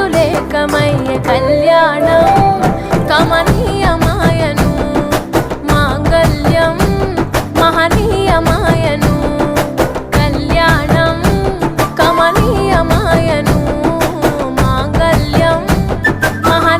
సులేఖమయ్య కళ్యాణం కమనీయమాయను మాంగళ్యం మహనీయ